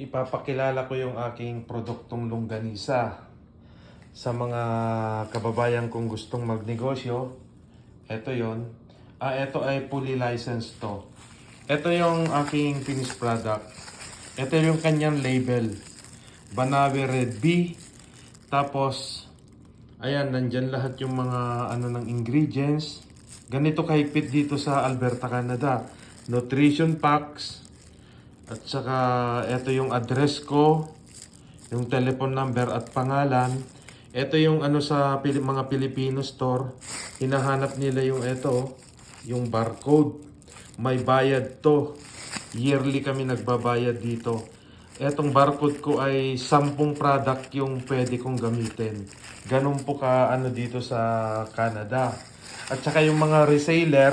ipapakilala ko yung aking produktong longganisa sa mga kababayan kong gustong magnegosyo. Ito yon. Ah, ito ay fully licensed to. Ito yung aking finished product. Ito yung kanyang label. Banawe Red B. Tapos, ayan, nandyan lahat yung mga ano ng ingredients. Ganito kahigpit dito sa Alberta, Canada. Nutrition packs. At saka, ito yung address ko. Yung telephone number at pangalan. Ito yung ano sa Pili- mga Filipino store. Hinahanap nila yung ito, yung barcode. May bayad to. Yearly kami nagbabayad dito. Etong barcode ko ay 10 product yung pwede kong gamitin. Ganun po ka ano dito sa Canada. At saka yung mga reseller,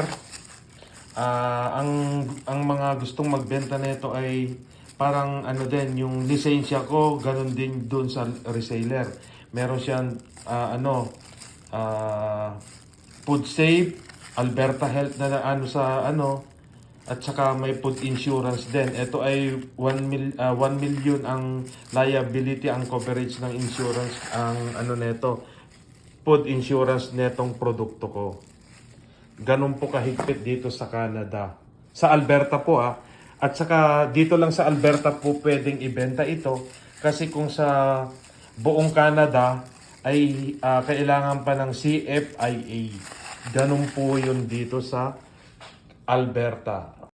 ah, ang ang mga gustong magbenta nito ay parang ano din yung lisensya ko ganun din doon sa reseller. Meron siyang ah, ano ah, food safe, Alberta Health na, ano sa ano at saka may food insurance din. Ito ay 1 mil, 1 million ang liability, ang coverage ng insurance, ang ano neto, food insurance netong produkto ko. Ganun po kahigpit dito sa Canada. Sa Alberta po ah. At saka dito lang sa Alberta po pwedeng ibenta ito kasi kung sa buong Canada ay ah, kailangan pa ng CFIA. Ganun po yun dito sa Alberta.